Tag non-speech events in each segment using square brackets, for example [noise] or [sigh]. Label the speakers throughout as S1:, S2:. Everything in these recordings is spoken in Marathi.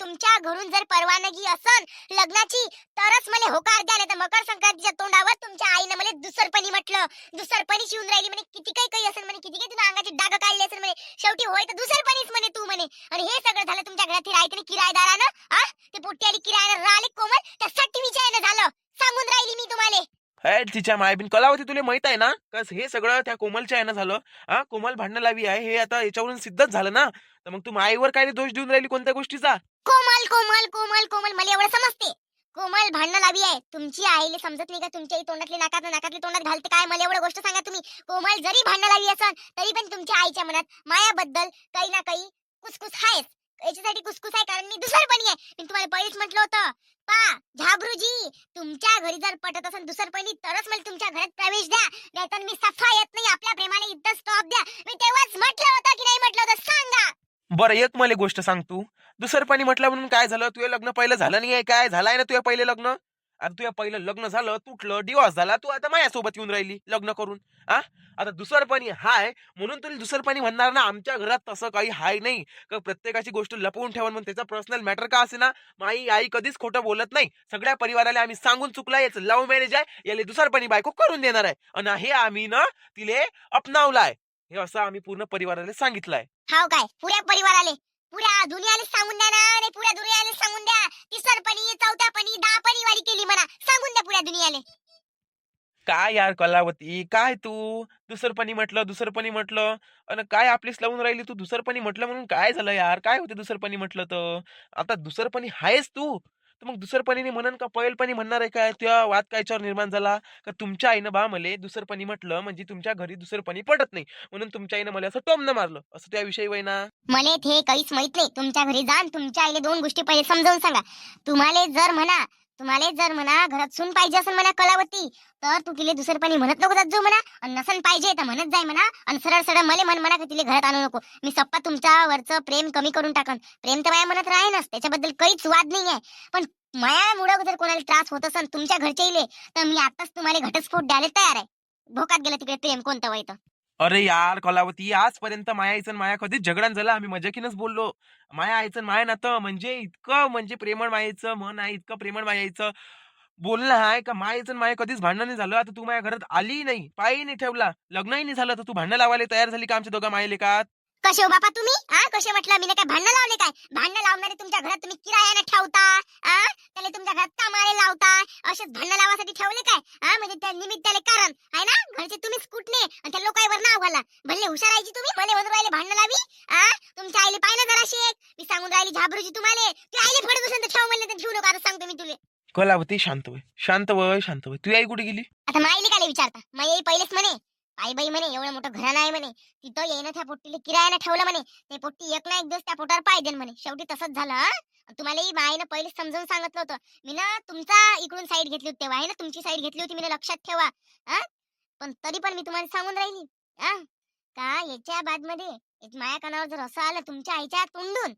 S1: तुमच्या घरून जर परवानगी असन लग्नाची तरच मला होकार द्या नाही तर मकर संक्रांतीच्या तोंडावर तुमच्या आईनं मला दुसरपणी म्हटलं. दुसरपणी शिवून राहिली म्हणे किती काही काही असेल म्हणे किती काही तुला अंगाची डाग काढली असेल म्हणे. शेवटी होय तर दुसरपणीच म्हणे तू म्हणे. आणि हे सगळं झालं तुमच्या घरात राहते किरायदारानं आ? ते पोट्टी आली किरायानं राहिले कोमल त्यासाठी विचारणं झालं. सांगून राहिली मी तुम्हाला.
S2: तिच्या मायबीन कलावती तुला माहीत आहे ना? कस हे सगळं त्या कोमलच्या यानं झालं. हा कोमल भांडण लावी आहे हे आता याच्यावरून सिद्धच झालं ना? तर मग तू माईवर काय दोष देऊन राहिली कोणत्या गोष्टीचा?
S1: कोमल कोमल कोमल कोमल मला एवढं समजते. कोमल भांडणं लावी आहे. तुमची आईले समजत नाही का? तुमच्या आई तोंडातली नाकात नाकातली तोंडात घालते काय? मला एवढं गोष्ट सांगा तुम्ही. कोमल जरी भांडणं लावी असन तरी पण तुमच्या आईच्या मनात मायाबद्दल काही ना काही कुसकुस आहेच. याच्यासाठी कुसकुस आहे कारण मी दुसरपणी आहे. मी तुम्हाला पहिलेच म्हटलं होतं. पा झाबरूजी तुमच्या घरी जर पटत असेल दुसरपणी तरच मला तुमच्या घरात प्रवेश द्या. नाहीतर मी सफा येत नाही. आपल्या प्रेमाने इथं स्टॉप द्या. मी तेव्हाच म्हटलं होतं की नाही म्हटलं होतं. सांगा.
S2: बरं एक मला गोष्ट सांग तू. दुसरं पाणी म्हटलं म्हणून काय झालं? तुझं लग्न पहिलं झालं नाही आहे काय? झालंय ना तुझं पहिले लग्न? आणि तुझ्या पहिलं लग्न झालं तुटलं डिवॉर्स झाला तू आता माझ्यासोबत येऊन राहिली लग्न करून हा आता दुसरपणी हाय म्हणून तुला दुसरपणी म्हणणार ना आमच्या घरात तसं काही हाय नाही. का प्रत्येकाची गोष्ट लपवून ठेवून म्हणून त्याचा पर्सनल मॅटर का असे ना माई आई कधीच खोटं बोलत नाही. सगळ्या परिवाराला आम्ही सांगून चुकला याचं लव्ह मॅरेज आहे याला दुसरपणी बायको करून देणार आहे. आणि हे आम्ही ना तिले अपनावलाय. हे असं आम्ही पूर्ण परिवाराला सांगितलंय.
S1: हाव काय? पुऱ्या परिवाराले. पुऱ्या दुनियाले सांगून द्या ना रे पुऱ्या दुनियाले सांगून द्या. तिसरपणी दहा दहापणी वारी केली म्हणा. सांगून द्या पुऱ्या दुनियाले
S2: काय यार कलावती? काय तू? दुसरपणी म्हटलं दुसरपणी म्हटलं. आणि काय आपलीच लावून राहिली तू? दुसरपणी म्हटलं म्हणून काय झालं यार? काय होते दुसरपणी म्हटलं तर? आता दुसरपणी आहेस तू. तर मग दुसरपणीने म्हणन का पहिलपणी म्हणणार आहे काय? तुझ्या वाद कायच्यावर निर्माण झाला? का तुमच्या आईनं बा मले दुसरपणी म्हटलं म्हणजे तुमच्या घरी दुसरपणी पडत नाही. म्हणून तुमच्या आईनं मला असं टोमनं मारलं. असं त्याविषयी वैना. ना
S1: मला हे काहीच माहीत नाही. तुमच्या घरी जाण तुमच्या आईने दोन गोष्टी पहिले समजावून सांगा. तुम्हाला जर म्हणा तुम्हाला जर म्हणा घरात सून पाहिजे असेल म्हणा कलावती तर तू तिले दुसरपणी म्हणत नको जात जाऊ म्हणा आणि नसन पाहिजे तर म्हणत जाय म्हणा आणि सरळ सरळ मला म्हण म्हणा की तिले घरात आणू नको. मी सप्पा तुमच्या वरचं प्रेम कमी करून टाकन. प्रेम तर माया म्हणत राहीनच त्याच्याबद्दल काहीच वाद नाही आहे पण मायामुळं जर कोणाला त्रास होत असेल तुमच्या घरच्या इले तर मी आताच तुम्हाला घटस्फोट द्यायला तयार आहे. भोकात गेलं तिकडे प्रेम कोणतं वय
S2: अरे यार कलावती आजपर्यंत माया आईचं माया कधीच झगडान झाला. आम्ही मजाकीनच बोललो. माया आईचं माया नातं म्हणजे इतकं म्हणजे प्रेमळ मायाचं मन आहे इतकं प्रेमळ मायाचं. बोलणं आहे का मायाचं माया कधीच भांडण नाही झालं. आता तू माझ्या घरात आली नाही पायही नाही ठेवला लग्नही नाही झालं. तर तू भांडण लावायला तयार झाली का आमच्या दोघा मायले का
S1: कसे हो बापा तुम्ही? हा कसे हो म्हटलं मी काय भांडण लावले काय? भांडण लावणारे तुमच्या घरात तुम्ही किरायाने ठेवता? हा त्याला तुमच्या घरात कामाला लावता? असेच भांडण लावासाठी ठेवले काय? हा म्हणजे त्या निमित्ताने कारण आहे ना? घरचे तुम्हीच कुटणे आणि त्या लोकांवर नाव घाला. भले हुशार आहे तुम्ही भले म्हणून राहिले भांडण लावी हा तुमच्या आईले पाहिलं जराशी एक. मी सांगून राहिली झाबरूजी तुम्हाला. ते आईले फडत असेल तर ठेव म्हणले तर ठेवू नका आता सांगतो मी तुले.
S2: कलावती शांत वय. शांत वय शांत वय. तू आई कुठे गेली?
S1: आता माईले काय विचारता? माई आई पहिलेच म्हणे. आई बाई म्हणे एवढं मोठं घराणं आहे म्हणे. तिथं येईन त्या पोट्टीला किरायाने ठेवलं म्हणे. ते पोट्टी एक ना एक दिवस त्या पोटावर पाय देन म्हणे. शेवटी तसंच झालं हा? तुम्हाला ही माईनं पहिले समजावून सांगितलं होतं. मी ना तुमचा इकडून साईड घेतली होती तेव्हा आहे ना? तुमची साईड घेतली होती मी लक्षात ठेवा पण तरी पण मी तुम्हाला सांगून राहिली. हा का याच्या बादमध्ये माया कानावर जर असं आलं तुमच्या आईच्या तोंडून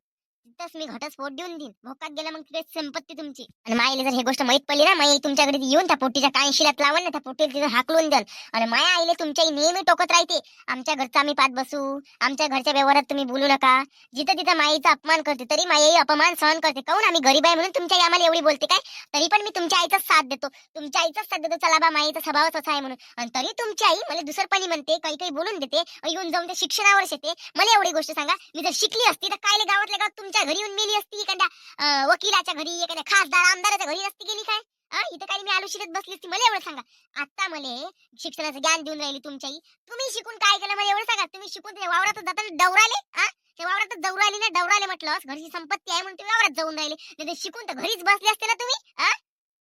S1: तिथंच मी घटस्फोट देऊन देईन. भोकात गेला मग तिथे संपत्ती तुमची. आणि माईला जर हे गोष्ट माहीत पडली ना माई तुमच्याकडे येऊन त्या पोट्टीच्या कांशीलात लावून ना त्या पोटीला तिथं हाकलून द्याल आणि माया आईले तुमच्याही नेहमी टोकत राहते. आमच्या घरचा आम्ही पाठ बसू. आमच्या घरच्या व्यवहारात तुम्ही बोलू नका. जिथं तिथं माईचा अपमान करते तरी माई अपमान सहन करते. काहून आम्ही गरीब आहे म्हणून तुमच्या आम्हाला एवढी बोलते काय? तरी पण मी तुमच्या आईचाच साथ देतो. तुमच्या आईचाच साथ देतो. चला बा माईचा स्वभावच असा आहे म्हणून. आणि तरी तुमची आई मला दुसरपणी म्हणते काही काही बोलून देते. येऊन जाऊन त्या शिक्षणावर येते मला एवढी गोष्ट सांगा. मी जर शिकली असती तर कायले गावातल्या गावात तुमच्या घरी येऊन मेली असती एखाद्या वकिलाच्या घरी एखाद्या खासदार आमदाराच्या घरी नसती गेली काय? इथं काही मी आलू शिकत बसली असती मला एवढं सांगा. आता मला शिक्षणाचं ज्ञान देऊन राहिली तुमच्या तुम्ही शिकून काय केलं मला एवढं सांगा. तुम्ही शिकून ते वावरात जाताना डवराले हा ते वावरात जाऊ राहिले ना डवराले म्हटलं घरची संपत्ती आहे म्हणून ते वावरात जाऊन राहिले. नाही शिकून तर घरीच बसले असते ना तुम्ही हा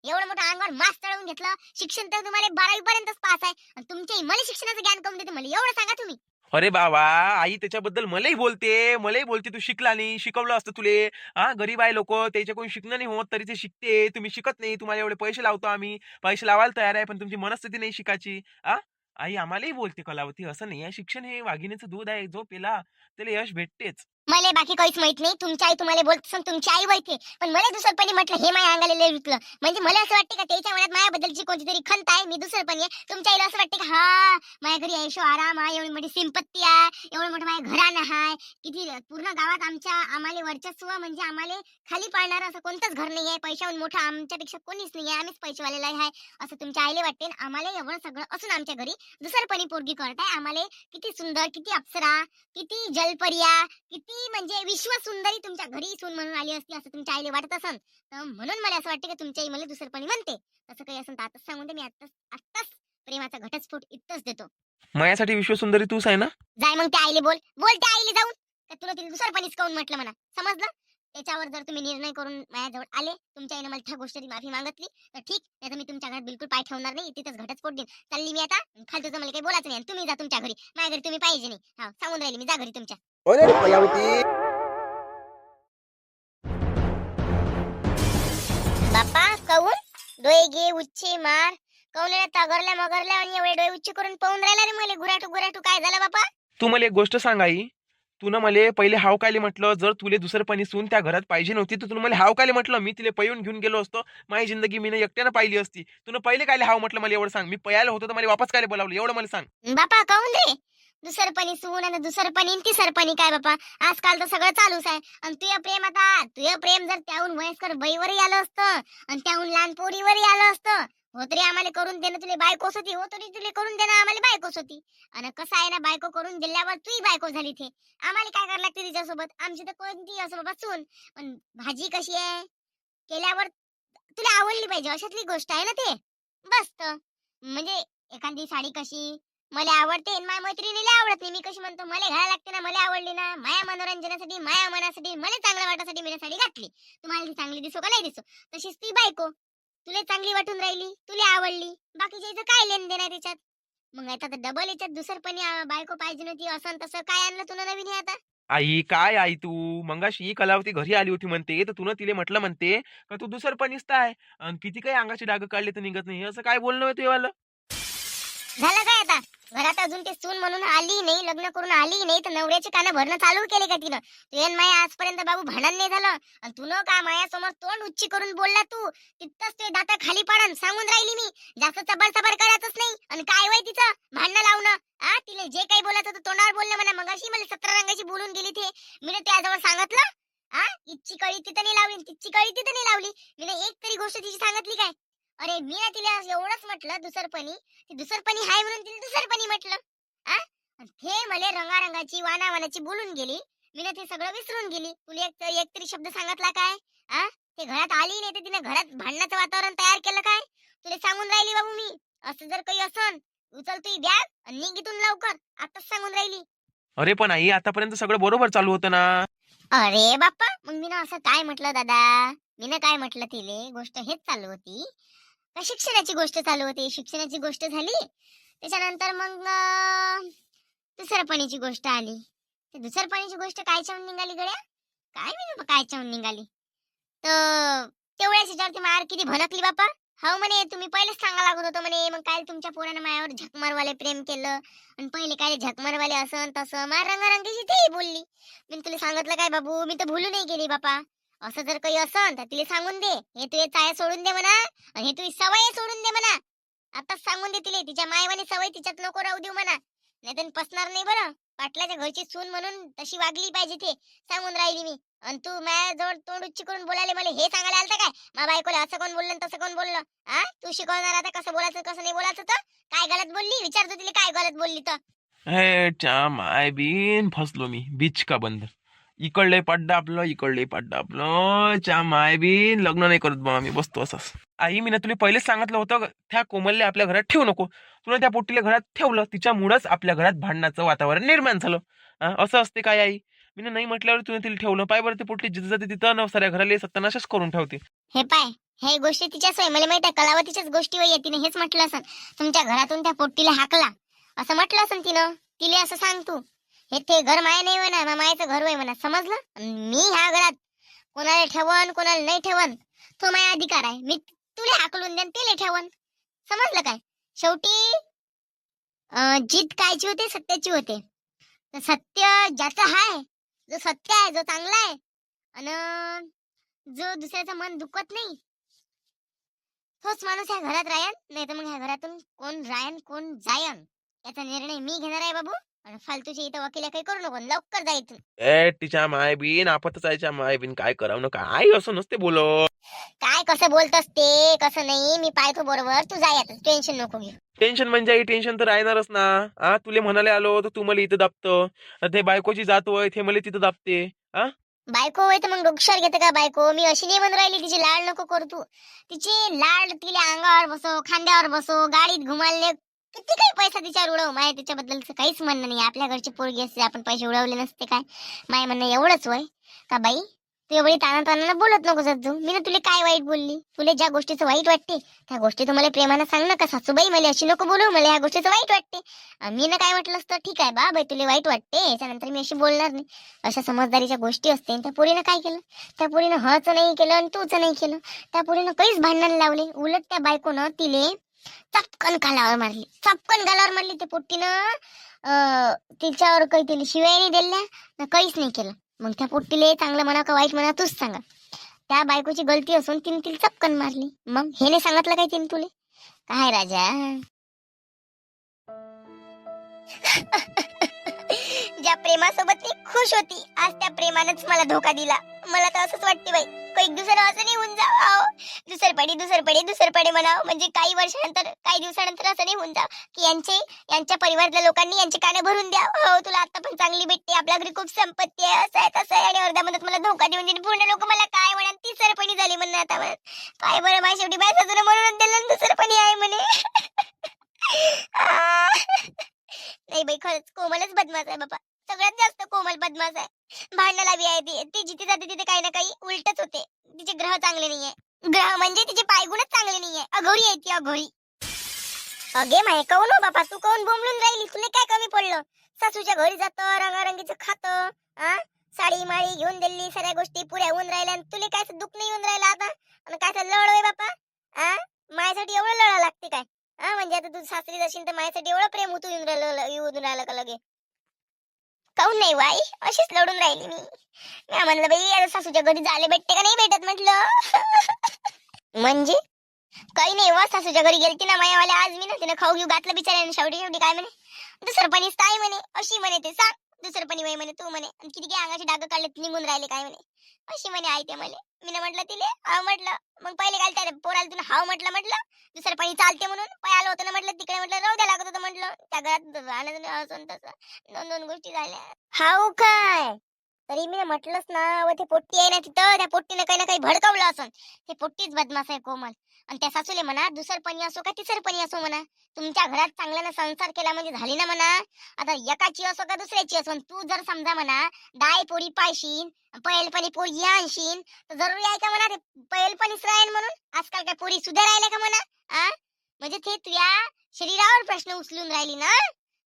S1: एवढं मोठं अंगावर मास्क चढवून घेतलं. शिक्षण तर तुम्हाला बारावी पर्यंतच पास आहे. आणि तुमच्या मला शिक्षणाचं ज्ञान करून देते मला एवढं सांगा तुम्ही.
S2: अरे बाबा आई त्याच्याबद्दल मलाही बोलते मलाही बोलते तू शिकला नाही शिकवलं असतं तुले. हा गरीब आहे लोक त्याच्याकडून शिकणं नाही होत तरी ते शिकते. तुम्ही शिकत नाही तुम्हाला एवढे पैसे लावतो आम्ही. पैसे लावायला तयार आहे पण तुमची मनस्थिती नाही शिकायची. हा? आई आम्हालाही बोलते कलावती असं नाही आहे. शिक्षण हे वाघिणीचं दूध आहे जो पेला त्याला यश भेटतेच.
S1: मला बाकी काहीच माहीत नाही. तुमची आई तुम्हाला बोलत असून तुमची आई माहिती पण मला दुसरपणी म्हटलं हे माझ्या अंगाला लय रुतलं म्हणजे मला असं वाटतं का त्याच्या मनात माझ्याबद्दलची कोणती तरी खंत आहे? मी दुसरपणी आहे तुमच्या आईला असं वाटतं का हा माझ्या घरी ऐशो आराम आहे एवढी मोठी सिंपत्ती आहे एवढं मोठं माझ्या घराणं आहे. किती पूर्ण गावात आमच्या आम्हाला वर्चस्व म्हणजे आम्हाला खाली पाडणार असं कोणतंच घर नाही आहे पैशाहून मोठं आमच्यापेक्षा कोणीच नाही आहे आम्हीच पैसेवालेला आहे असं तुमच्या आईला वाटते. आम्हाला एवढं सगळं असून आमच्या घरी दुसरपणी पोरगी करताय. आम्हाला किती सुंदर किती अप्सरा किती जलपरिया किती म्हणजे विश्व सुंदरी तुमच्या घरी सून म्हणून आली असती असं तुमच्या आईला वाटत असन तर म्हणून मला असं वाटतं की तुमच्या आई मला दुसरपणी म्हणते. तसं काही असं तर आताच सांगून मी आताच आताच प्रेमाचा घटस्फोट इथंच देतो.
S2: माझ्यासाठी विश्वसुंदरी तूच आहे ना?
S1: जाय मग त्या आईले बोल बोल त्या आईले जाऊन का तुला तिला दुसरपणीच काऊन म्हटलं म्हणा समजलं? त्याच्यावर जर तुम्ही निर्णय करून माझ्याजवळ आले तुमच्या आईने मला त्या गोष्टीची माफी मागितली तर ठीक नाही तर मी तुमच्या घरात बिलकुल पाय ठेवणार नाही तिथंच घटस्फोट देईन. चालली मी आता खालचं मला काही बोलायचं नाही तुम्ही जा तुमच्या घरी माझ्या घरी तुम्ही पाहिजे नाही. हा सांगून राहिले मी जा घरी तुमच्या.
S3: अरे कलावती
S1: बापा काऊन डोळे घे उच्चे मार. काऊन येड्या तगरल्या मगरल्या आणि एवढे डोळे उच्चे करून पाहून राहिला रे मला? गुराटू गुराटू काय झालं बापा
S2: तू मला एक गोष्ट सांग आई. तू ना मला पहिले हाव कायले म्हटलं जर तुले दुसरपणी सून त्या घरात पाहिजे नव्हती तर तुला मला हाव कायले म्हटलं. मी तिला पळून घेऊन गेलो असतो. माझी जिंदगी मी एकट्यानं पाहिली असती. तुला पहिले कायले हाव म्हटलं मला एवढं सांग. मी पयाला होतो तर मला वापस कायले बोलावलं? एवढं मला सांग.
S1: बापा काऊन रे? दुसरपणी सून आणि दुसरपणी ती सरपणी काय बापा? आजकाल तर सगळं चालूच आहे. आणि तुझं प्रेम आता तुझं प्रेम जर त्याहून वयस्कर बाईवरही आलं असतं आणि त्याहून लहान पोरीवरही आलं असतं हो तरी आम्हाला करून देणं तुला बायकोच होती हो तरी तुला करून देणं आम्हाला बायकोच होती. आणि कसं आहे ना बायको करून दिल्यावर तुही बायको झाली थे आम्हाला काय करायला लागते तिच्यासोबत? आमची तर कोणती असं बाबा सून. पण भाजी कशी आहे? केल्यावर तुला आवडली पाहिजे अशातली गोष्ट आहे ना ते. बस म्हणजे एखादी साडी कशी? मला आवडते माझ्या मैत्रिणीला आवडत नाही. मी कशी म्हणतो मला घालायला लागते ना मला आवडली ना माया मनोरंजनासाठी माया मनासाठी मला चांगलं वाटासाठी मी साडी घातली. तुम्हाला ती चांगली दिसो का नाही दिसो? तशीच ती बायको. तुला चांगली वाटून राहिली तुला आवडली. बाकीच्या इथं काय लेन देणार त्याच्यात? मग आता तर डबल याच्यात दुसरपणी बायको पाहिजे नव्हती असं तसं काय आणलं तुला नवीन हे आता?
S2: आई काय आई तू? मंगाशी कलावती घरी आली होती म्हणते तर तुला तिले म्हटलं म्हणते का तू दुसरपणीच आहे. किती काही अंगाची डाग काढले तर निघत नाही. असं काय बोलणं वाला?
S1: झालं काय आता? घरात अजून ते सून म्हणून आली नाही लग्न करून आली नाही तर नवऱ्याचे कानं भरणं चालू केले का तिनं? तुझ्या माया आजपर्यंत बाबू भांडण नाही झालं. आणि तू न का माया समोर तोंड उच्ची करून बोलला तू? तिथंच ते दाता खाली पाडन सांगून राहिली मी. जास्त चबर चबर करतच नाही. आणि काय वय तिचं? भांडणं लावणं. आ तिला जे काही बोलायचं होतं तोंडावर बोललं म्हणा. मगाशी मला सतरा रंगाची बोलून गेली ते. मी त्याजवळ सांगितलं. आ इतची कळी तिथं नाही लावली तिची कळी तिथं नाही लावली. मी एक तरी गोष्ट तिची सांगितली काय? अरे मी ना तिला एवढंच म्हटलं दुसरपणी ती दुसरपणी हाय म्हणून तिला दुसरपणी म्हटलं आ? ते मला रंगारंगाची वाना वानाची बोलून गेली. मी ना ते सगळं विसरून गेली. तुला एक तरी एक तरी शब्द सांगितला काय? आ? ते घरात आली नाही तर तिने घरात भांडणाचं वातावरण तयार केलं काय? तुला सांगून राहिली बाबू मी. असं जर काही असन उचल तुझी बॅग आणि निघ इथून लवकर. आताच सांगून राहिली.
S2: अरे पण आई आतापर्यंत सगळं बरोबर चालू होतं ना?
S1: अरे बाप्पा मग मी ना असं काय म्हटलं दादा? मी ना काय म्हटलं तिले? गोष्ट हेच चालू होती. शिक्षणाची गोष्ट चालू होती? शिक्षणाची गोष्ट झाली. त्याच्यानंतर मग दुसरपणीची गोष्ट आली. ते दुसरपणीची गोष्ट चावून निघाली गड्या? काय मी कायच्याहून निघाली? तर तेवढ्याच ह्याच्यावरती मार किती भनकली बापा. हो म्हणे तुम्ही पहिलेच सांगा लागत होतं म्हणे मग काय तुमच्या पोरानं मायावर झकमरवाले प्रेम केलं? आणि पहिले काय झकमरवाले असं तसं? मार रंगारंगीची तेही बोलली. मी तुला सांगितलं काय बाबू? मी तर भुलू नाही गेली बापा. असं जर काही असन तर तिला सांगून दे. हे तुझे चाया सोडून दे म्हणा आणि हे तुझी सवय सोडून दे म्हणा. आताच सांगून दे तिले तिच्या मायवानी सवय तिच्यात नको राहू देऊ म्हणा. नाही तर पसणार नाही बरं. पाटलाच्या घरची सून म्हणून तशी वागली पाहिजे ते. सांगून राहिली मी. आणि तू माझ्याजवळ तोंड उच्ची करून बोलायला मला हे सांगायला आलं काय? मा बायकोला असं कोण बोललं तसं कोण बोललं? आ? तू शिकवणार आता कसं बोलायचं कसं नाही बोलायचं तर? काय गलत बोलली? विचारतो तिला काय गलत बोलली तर.
S2: हे चा माय बीन फसलो मी. बीच का बंद. इकडले पड्डा आपलं इकडले पड्डा आपलं. च्या माय बीन लग्न नाही करत बा मी बसतो असंच. आई मी ना तुला पहिलेच सांगितलं होतं त्या कोमलले आपल्या घरात ठेवू नको. तुला त्या पोटीला घरात ठेवलं तिच्यामुळंच आपल्या घरात भांडणाचं वातावरण निर्माण झालं. असं असते काय आई? मी नाही म्हटल्यावर तुला तिला ठेवलं. पाय बरं ते पोटी जिथं जाते तिथं नवसाऱ्या साऱ्या घराला सत्यानाशच करून ठेवते.
S1: हे पाय हे गोष्टी तिच्याच होय मला माहिती आहे कलावतीच्याच गोष्टी होय तिने हेच म्हटलं असं तुमच्या घरातून त्या पोट्टीला हाकला. असं म्हटलं असं तिनं. तिले असं सांग तू. हे ते घर माय नाही म्हणा मा मायाचं घर होय म्हणा समजलं? मी ह्या घरात कोणाला ठेवन कोणाला नाही ठेवन तो माझा अधिकार आहे. मी तुला हाकलून देन तिले ठेवन. समजलं काय? शेवटी जीत कायची होते सत्याची होते. तर सत्य ज्याचं हाय जो सत्य आहे जो चांगला आहे आणि जो दुसऱ्याचं मन दुखत नाही तोच माणूस ह्या घरात राहन. नाही तर मग ह्या घरातून कोण रायन कोण जायन याचा निर्णय मी घेणार आहे बाबू. आणि फालतूची इथं वकिला काही करू नको लवकर जा इथून.
S2: ए तिच्या माय बीन आपतच आयच्या माय बीन काय करावं ना काय असं नसते बोलो
S1: काय कसं बोलतस ते कसं नाही मी पाहतो बरोबर तू जाय टेन्शन नको घेऊ.
S2: टेन्शन म्हणजे टेन्शन तर राहणारच ना. हा तुले म्हणाले आलो तर तू मला इथं दाबतं. ते बायकोची जात होय ते मला तिथं दाबते.
S1: बायको होय तर मग डोक्षावर घेते का बायको? मी अशी नाही म्हणून राहिली तिची लाड नको करू तू. तिची लाड तिला अंगावर बसो खांद्यावर बसो गाडीत घुमालले किती काही पैसा तिच्यावर उडव? माय त्याच्याबद्दल काहीच म्हणणं नाही. आपल्या घरची पोरगी असते आपण पैसे उडवले नसते काय? माय म्हणणं एवढंच वय. का बाई? तू एवढी ताना ताना बोलत नको जात मी ना तुला काय वाईट बोलली? तुला ज्या गोष्टीचं वाईट वाटते त्या गोष्टी तू मला प्रेमानं सांग ना का? सासूबाई मला अशी नको बोलू मला या गोष्टीचं वाईट वाटते. मी ना काय म्हटलं असतं? ठीक आहे बा बाई तुला वाईट वाटते याच्यानंतर मी अशी बोलणार नाही. अशा समजदारीच्या गोष्टी असते. त्या पोरीनं काय केलं? त्या पोरीनं हच नाही केलं आणि तूच नाही केलं. त्या पोरीनं काहीच भांडण लावले. उलट त्या बायकोनं तिले चपकन गालावर मारली. चपकन गालावर मारली ते पोट्टीनं. तिच्यावर काही तिला शिवाय नाही दिल्या ना काहीच नाही केलं. मग त्या पोट्टीले चांगलं म्हणा का वाईट म्हणा तूच सांगा. त्या बायकोची गलती असून तिने तिला चपकन मारली. मग हे नाही सांगितलं काय तिने तुले? काय राजा? [laughs] ज्या प्रेमासोबत ती खुश होती आज त्या प्रेमानंच मला धोका दिला. मला तर असंच वाटते बाई. एक दुसरं असं नाही होऊन जाव दुसरपडी दुसरपडे दुसरपडे म्हणावं. म्हणजे काही वर्षानंतर काही दिवसानंतर असं नाही होऊन जाव की यांचे यांच्या परिवारातल्या लोकांनी यांचे काने भरून द्या हो तुला आता पण चांगली भेटते. आपल्या घरी खूप संपत्ती आहे. असं आहे तसं आहे. आणि अर्ध्या मधात मला धोका देऊन दिली पूर्ण लोक मला काय म्हणा ती सरपणी झाली म्हणणं आता म्हणत काय बरं माझ्या शेवटी बाय साजून म्हणून दिलं दुसरपणी आहे म्हणे. नाही बाई खरंच कोमलच बदमाश आहे बाबा. सगळ्यात जास्त कोमल बदमाश आहे. भांडणाला बी आहे. ती ती जिथे जाते तिथे काही ना काही उलटच होते. तिचे ग्रह चांगले नाहीये. ग्रह म्हणजे तिचे पायगुणच चांगले नाहीये. अघोरी आहे ती अघोरी. अगे माय काऊन हो बापा? तू काऊन बोंबलून राहिली तुला काय कमी पडलं? सासूच्या घरी जातं रंगारंगीचं खातं आ? साडी माळी घेऊन दिली सगळ्या गोष्टी पुऱ्या होऊन राहिल्या. आणि तुला काय दुःख नाही होऊन राहिलं आता? आणि काय असं लढ आहे बापा? आ? माझ्यासाठी एवढं लढा लागते काय? हा म्हणजे आता तू सासरी जाशील तर माझ्यासाठी एवढं प्रेम उतू येऊन राहिलं येऊन राहिलं का लगे? काऊन नाही वाई अशीच लढून राहिली मी. मी म्हणलं बाई आता सासूच्या घरी झाले भेटते का नाही भेटत? म्हटलं. [laughs] म्हणजे? काही नाही वा सासूच्या घरी गेलती ना मायावाल्या आज मी ना तिने खाऊ घेऊ घातलं बिचाऱ्याने शेवटी शेवटी काय म्हणे? दुसरपणी काय म्हणे अशी म्हणे ते सांग. दुसरं पण वय म्हणे तू म्हणे किती काय अंगाचे डाग काढले निघून राहिले काय म्हणे. अशी म्हणे आई ते म्हणे मी म्हटलं तिले हा म्हटलं. मग पहिले काय त्या पोराला तुला हाव म्हटलं म्हटलं. दुसरं पाणी चालते म्हणून. पाय आलं होतं ना म्हटलं तिकडे म्हटलं राहू द्या लागत होतं म्हटलं. त्या घरात राहणं असं तसं. दोन दोन गोष्टी झाल्या. हाव काय? तरी मी म्हटलंच ना व ते पोट्टी आहे ना तिथं त्या पोट्टीनं काही ना काही भडकावलं असं ते पोट्टीच बदमाश आहे कोमल. आणि त्या सासूले म्हणा दुसरपणी असो का तिसरपणी असो म्हणा. तुमच्या घरात चांगल्यानं संसार केला म्हणजे झाली ना म्हणा. आता एकाची असो का दुसऱ्याची असो तू जर समजा म्हणा दाय पोरी पायशीन पहिलपणी पोरी आणशीन तर जरुरी आहे का म्हणा ते पहिलपणीच राहील म्हणून? आजकाल काय पोरी सुद्धा राहिल्या का म्हणा? आ? म्हणजे ते तुझ्या शरीरावर प्रश्न उचलून राहिली ना?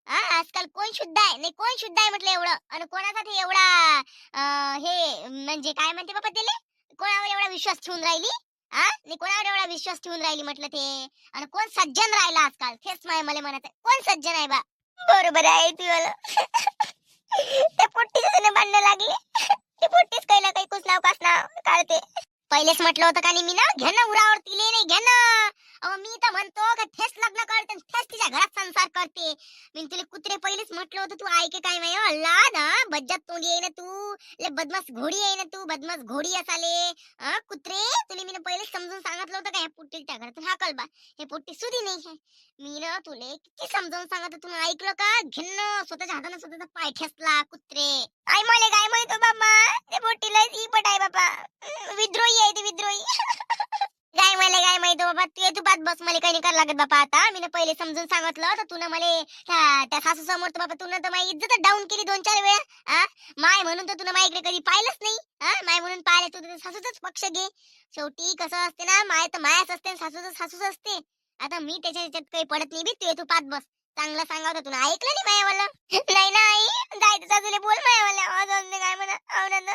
S1: हा आजकाल कोण शुद्ध आहे? नाही कोण शुद्ध आहे म्हटलं एवढं? आणि कोणासाठी एवढा हे म्हणजे काय म्हणते बाबा त्याला? कोणावर एवढा विश्वास ठेवून राहिली? हा नाही कोणावर एवढा विश्वास ठेवून राहिली म्हटलं ते? आणि कोण सज्जन राहिला आजकाल? तेच माय मला म्हणत आहे. कोण सज्जन आहे बा? बरोबर आहे तुला [laughs] त्या पोट्टीच भांडणं लागली. [laughs] ती पोट्टीच काही ना काही कुछ नाव काढते. पहिलेच म्हटलं होतं का नाही मी ना घे उरावर तिले नाही, घे ना. अहो, मी तर म्हणतो का थेच लग्न करते थेच तिच्या घरात संसार करते. मी तुला कुत्रे पहिलेच म्हटलं होतं, तू ऐके काय माय अल्ला ना बज्जात तोंडी आहे ना तू, ले बदमास घोडी आहे ना तू बदमास घोडी असाले हा कुत्रे. तुला मी पहिलेच समजून सांगितलं होतं का या पुट्टी त्या घरातून हाकल बा, हे पुट्टी सुधी नाही आहे. मी ना तुले किती समजावून सांगत तुम्ही ऐकलं का? घेणं स्वतःच्या हाताने स्वतःचा पाय ठेसला, कुत्रे. आई मला, काय माहित बाबा? ते पोट्टीला ही पट आहे बाबा. विद्रोही आहे ती विद्रोही काय मला काय माहिती बाबा तू तू बात बस मला काही नाही करायला लागत बाबा आता. मी पहिले समजून सांगितलं तर तुला मला त्या सासू समोर तर बाबा तुला तर माझी इज्जत डाऊन केली दोन चार वेळा माय म्हणून तर तुला माझ्याकडे कधी पाहिलंच नाही माय म्हणून पाहिलं तू तर सासूचाच पक्ष घे. शेवटी कसं असते ना माय तर मायाच असते सासूच सासूच असते. आता मी त्याच्या ह्याच्यात काही पडत नाही बी तू तू पात बस. चांगलं सांगा होतं तुला ऐकलं नाही मायावाला? नाही ना आई जायचं सासूले बोल मायावाला. आवाज असते काय म्हणा. आवडत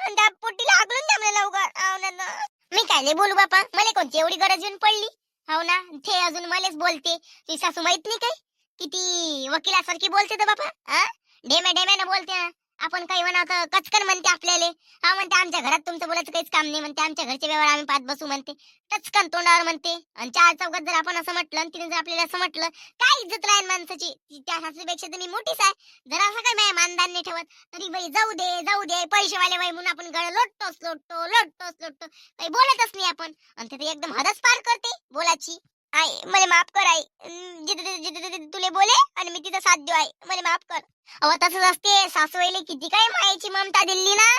S1: आणि त्या पोटीला द्या मला लवकर. आवडत मी काय नाही बोलू बापा? मला कोणती एवढी गरज येऊन पडली? हो ना ते अजून मलाच बोलते. ती सासू माहीत नाही काय? किती वकिलासारखी बोलते तर बापा हा? डेमे ना बोलते ना आपण काही म्हणा कचकन म्हणते आपल्याला. हा म्हणते आमच्या घरात तुमचं बोलायचं काहीच काम नाही म्हणते. आमच्या घरचे व्यवहार आम्ही पाच बसू म्हणते. कचकन तोंडावर म्हणते. आणि चार चौकात जर आपण असं म्हटलं आणि तिने जर आपल्याला असं म्हटलं काय इज्जत राहील माणसाची? त्या सासूपेक्षा तर मी मोठीच आहे. जर असं काय माझ्या मानदान नाही ठेवत. तरी बाई जाऊ दे जाऊ दे. पैसेवाले बाई म्हणून आपण गळ लोटतोच लोटतो लोटतोच लोटतो. काही बोलतच नाही आपण. आणि तिथे एकदम हदच पार करते बोलाची आई मला माफ कर आई. जिथे जिथे- तुले बोले आणि मी तिथं साथ देऊ आई. मला माफ कर. अव तसंच असते. सासवाईले किती काय मायेची ममता दिली ना?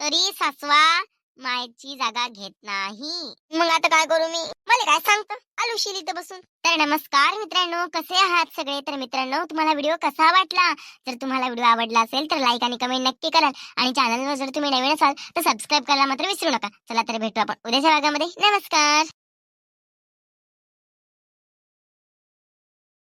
S1: तरी सासवा मायेची जागा घेत नाही. मग आता काय करू मी? मला काय सांगतो? आलो शिली इथं बसून. तर नमस्कार मित्रांनो. कसे आहात सगळे? तर मित्रांनो तुम्हाला व्हिडिओ कसा वाटला? जर तुम्हाला व्हिडिओ आवडला असेल तर लाईक आणि कमेंट नक्की कराल आणि चॅनलवर जर तुम्ही नवीन असाल तर सबस्क्राईब करायला मात्र विसरू नका. चला तर भेटू आपण उद्याच्या भागामध्ये. नमस्कार!